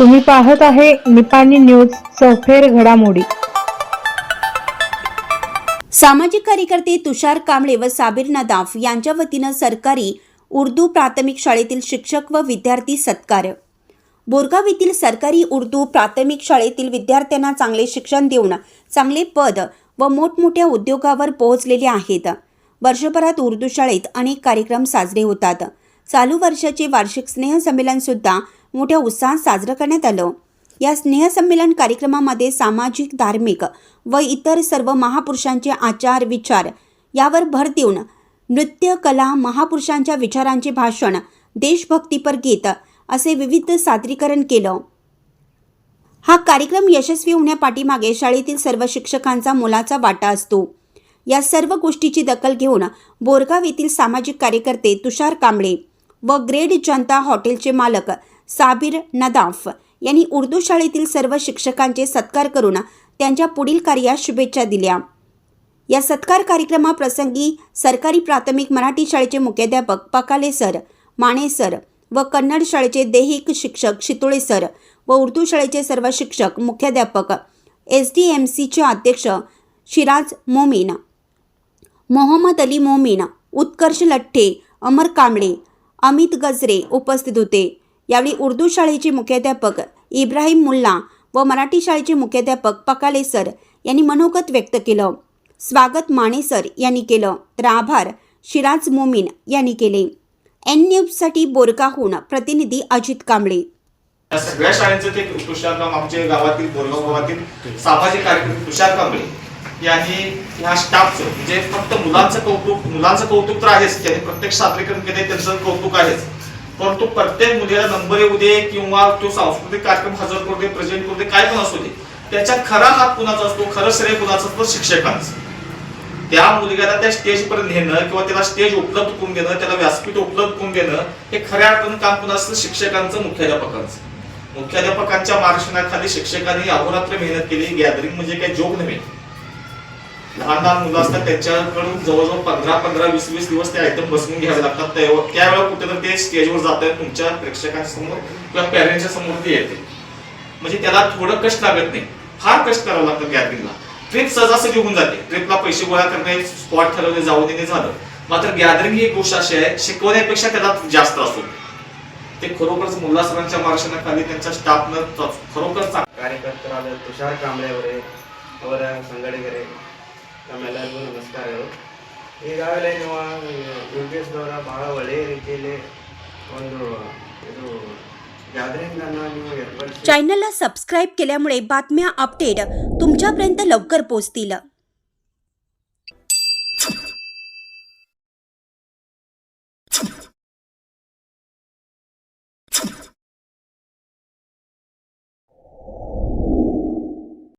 तुम्ही पाहत आहे निपाणी न्यूज चौफेर घडामोडी. सामाजिक कार्यकर्ते तुषार कांबळे व साबिर नदाफ यांच्या वतीनं सरकारी उर्दू प्राथमिक शाळेतील शिक्षक व विद्यार्थी सत्कार. बोरगाव येथील सरकारी उर्दू प्राथमिक शाळेतील विद्यार्थ्यांना चांगले शिक्षण देऊन चांगले पद व मोठमोठ्या उद्योगावर पोहोचलेले आहेत. वर्षभरात उर्दू शाळेत अनेक कार्यक्रम साजरे होतात. चालू वर्षाचे वार्षिक स्नेहसंमेलन सुद्धा मोठ्या उत्साहात साजरं करण्यात आलं. या स्नेहसंमेलन कार्यक्रमामध्ये सामाजिक धार्मिक व इतर सर्व महापुरुषांचे आचार विचार यावर भर देऊन नृत्य कला महापुरुषांच्या विचारांचे भाषण देशभक्तीपर गीत असे विविध सादरीकरण केलं. हा कार्यक्रम यशस्वी होण्यापाठीमागे शाळेतील सर्व शिक्षकांचा मोलाचा वाटा असतो. या सर्व गोष्टीची दखल घेऊन बोरगाव येथील सामाजिक कार्यकर्ते तुषार कांबळे व ग्रेड जनता हॉटेलचे मालक साबिर नदाफ यांनी उर्दू शाळेतील सर्व शिक्षकांचे सत्कार करून त्यांच्या पुढील कार्यास शुभेच्छा दिल्या. या सत्कार कार्यक्रमाप्रसंगी सरकारी प्राथमिक मराठी शाळेचे मुख्याध्यापक पकाले सर माने सर व कन्नड शाळेचे दैहिक शिक्षक शितोळे सर व उर्दू शाळेचे सर्व शिक्षक मुख्याध्यापक एस डी एम सीचे अध्यक्ष शिराज मोमीन मोहम्मद अली मोमीन उत्कर्ष लठ्ठे अमर कांबळे अमित गजरे उपस्थित होते. यावेळी उर्दू शाळेचे मुख्याध्यापक इब्राहिम मुल्ला व मराठी शाळेचे मुख्याध्यापक पकाले सर यांनी मनोगत व्यक्त केलं. स्वागत माने सर यांनी केलं. तर आभार. शिराज मोमीन यांनी केले. एन न्यूजसाठी बोरकाहून प्रतिनिधी अजित कांबळे. सगळ्या शाळेचं ते तुषारराम आमच्या गावातील बोरगाव गावातील सामाजिक कार्यक्रम तुषार कांबळे यांनी ह्या स्टाफचं म्हणजे फक्त मुलांचं कौतुक मुलांचं कौतुक तर आहेच त्यांनी प्रत्येक सादरीकरण केले त्यांचं कौतुक आहेच. परंतु प्रत्येक मुलीला नंबर येऊ दे किंवा तो सांस्कृतिक कार्यक्रम हजर करू दे प्रेझेंट करू दे काय पण असू दे. त्याच्या खरा हात कुणाचा असतो खरं श्रेय कुणाचं असतं शिक्षकांचं. त्या मुलग्याला त्या स्टेजपर्यंत नेणं किंवा त्याला स्टेज उपलब्ध करून देणं त्याला व्यासपीठ उपलब्ध करून देणं हे खऱ्या अर्थानं काम कुणा असतं? शिक्षकांचं मुख्याध्यापकांचं. मुख्याध्यापकांच्या मार्गदर्शनाखाली शिक्षकांनी अहोरात्र मेहनत केली गॅदरिंग म्हणजे काही जोग नव्हे. लहान लहान मुलं असतात त्यांच्याकडून जवळजवळ पंधरा पंधरा वीस वीस दिवस ते आयटम बसवून घ्यावे लागतात. त्यावेळेला कुठेतरी ते स्टेजवर जात आहेत तुमच्या प्रेक्षकांसमोर किंवा पॅरेंट्सच्या समोर ते येते म्हणजे त्याला थोडं कष्ट लागत नाही. फार कष्ट करावं लागतं गॅदरिंगला ट्रिप सहजासहजी घेऊन जाते. ट्रिपला पैसे गोळा करणे स्पॉट ठरवणे जाऊ देणे झालं. मात्र गॅदरिंग ही गोष्ट अशी आहे शिकवण्यापेक्षा त्याला जास्त असतो ते खरोखरच मुल्ला सरांच्या मार्गदर्शनाखाली त्यांच्या स्टाफनं खरोखर कार्यकर्ता आलं तुषार कांबळे वगैरे और वगैरे ತಮ್ಮೆಲ್ಲರಿಗೂ ನಮಸ್ಕಾರಗಳು ಈಗಾಗಲೇ ನೀವು ಯು ಪಿ ಎಸ್ದವರ ಬಹಳ ಒಳ್ಳೆಯ ರೀತಿಯಲ್ಲಿ ಒಂದು ಇದು ಗ್ಯಾದರಿಂಗ್ ಅನ್ನ ನೀವು ಏರ್ಪಡಿಸಿ चॅनलला सबस्क्राईब केल्यामुळे बातम्या अपडेट तुमच्यापर्यंत लवकर पोहोचतील